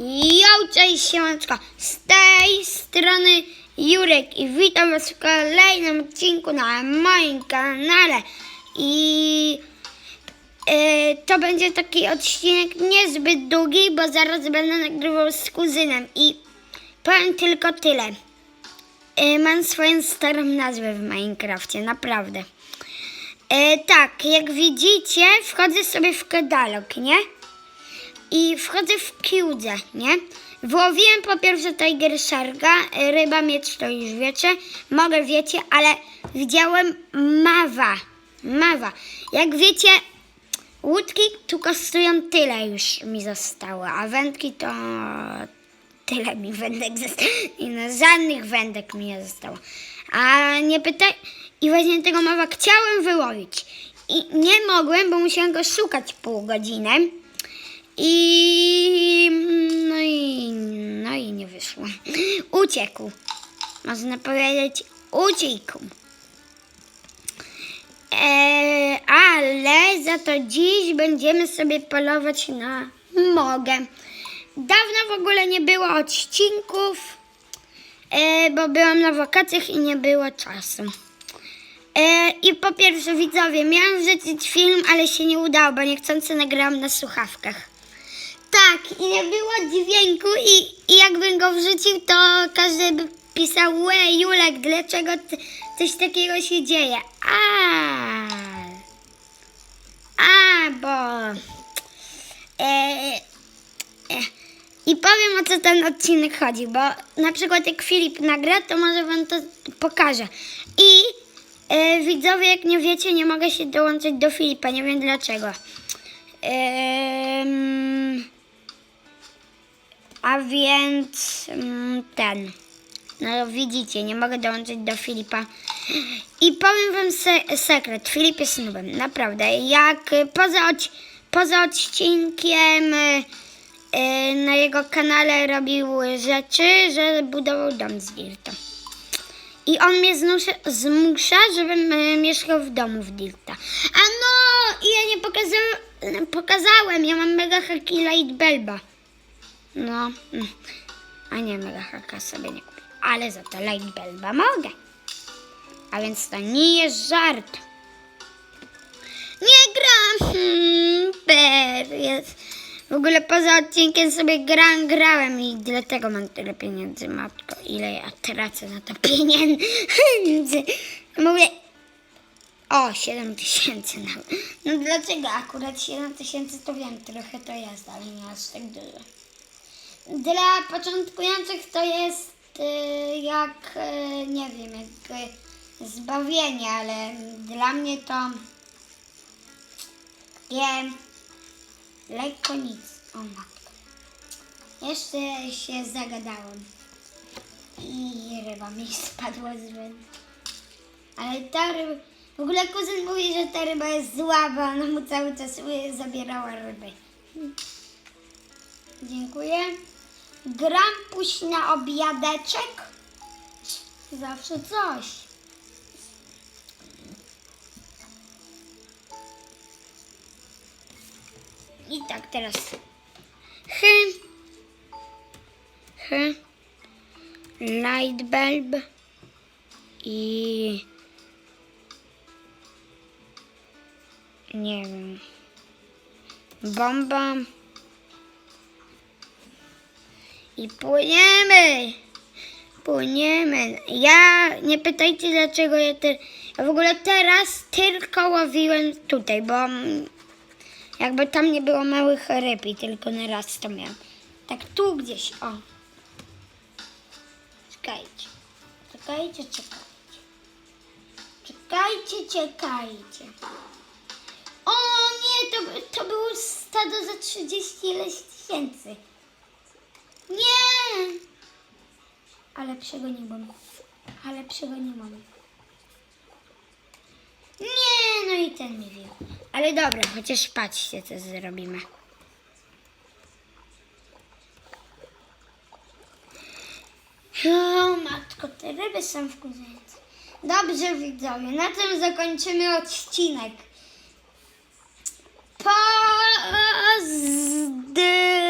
Jo, cześć z tej strony Jurek i witam was w kolejnym odcinku na moim kanale i e, to będzie taki odcinek niezbyt długi, bo zaraz będę nagrywał z kuzynem i powiem tylko tyle. E, mam swoją starą nazwę w Minecrafcie, naprawdę. E, tak, jak widzicie, wchodzę sobie w katalog, nie? I wchodzę w kiłdę, nie? Wyłowiłem po pierwsze Tiger Sharka, e, ryba miecz to już wiecie, mogę wiecie, ale widziałem mawa, mawa. Jak wiecie, łódki tu kosztują tyle już mi zostało, a wędki to tyle mi wędek zostało. I no, żadnych wędek mi nie zostało. A nie pytaj, i właśnie tego mawa chciałem wyłowić. I nie mogłem, bo musiałem go szukać pół godziny. I no i no i nie wyszło. Uciekł. Można powiedzieć uciekł. E, ale za to dziś będziemy sobie polować na mogę. Dawno w ogóle nie było odcinków, e, bo byłam na wakacjach i nie było czasu. E, I po pierwsze, widzowie, miałam wrzucić film, ale się nie udało, bo niechcący nagrałam na słuchawkach. Tak, i nie było dźwięku i, i jakbym go wrzucił, to każdy by pisał, łe, Julek, dlaczego ty, coś takiego się dzieje? A, a, bo... E, e, I powiem, o co ten odcinek chodzi, bo na przykład jak Filip nagra, to może wam to pokażę. I e, widzowie, jak nie wiecie, nie mogę się dołączyć do Filipa, nie wiem dlaczego. Em, a więc mm, ten. No widzicie, nie mogę dołączyć do Filipa. I powiem wam se sekret. Filip jest nubem, naprawdę. Jak y, poza, odc- poza odcinkiem y, y, na jego kanale robił rzeczy, że budował dom z Dirta. I on mnie zmusza, zmusza żebym y, mieszkał w domu w Dirta. A no, i ja nie pokazałem, pokazałem, ja mam mega haki light belba. No, mm. a nie mega haka sobie nie kupię. Ale za to light belba mogę. A więc to nie jest żart. Nie gram. Hmm, jest. W ogóle poza odcinkiem sobie gram, grałem i dlatego mam tyle pieniędzy, matko. Ile ja tracę na to pieniędzy. Mówię, o, 7 tysięcy nawet. No dlaczego akurat 7 tysięcy to wiem, trochę to jest, ale nie aż tak dużo. Dla początkujących to jest y, jak, y, nie wiem, jak zbawienie, ale dla mnie to wiem, lekko nic. O matko. Jeszcze się zagadałem. I ryba mi spadła z wędki. Ale ta ryba... W ogóle kuzyn mówi, że ta ryba jest zła, bo ona mu cały czas zabierała ryby. Dziękuję. Gram pójść na obiadeczek. Zawsze coś. I tak teraz. Hy. Hy. Light bulb. I... Nie wiem. Bomba. I płyniemy. Płyniemy. Ja nie pytajcie dlaczego ja te, ja w ogóle teraz tylko łowiłem tutaj, bo jakby tam nie było małych ryb i tylko na raz to miałem. Tak tu gdzieś, o. Czekajcie. Czekajcie, czekajcie. Czekajcie, czekajcie. O nie, to, to było stado za 30 ileś tysięcy. Nie! Ale przegoniłam. Ale przegoniłam. Nie, no i ten nie. Ale dobra, chociaż patrzcie, co zrobimy. O matko, te ryby są wkurzające. Dobrze widzowie, na tym zakończymy odcinek. Pozdrowienia.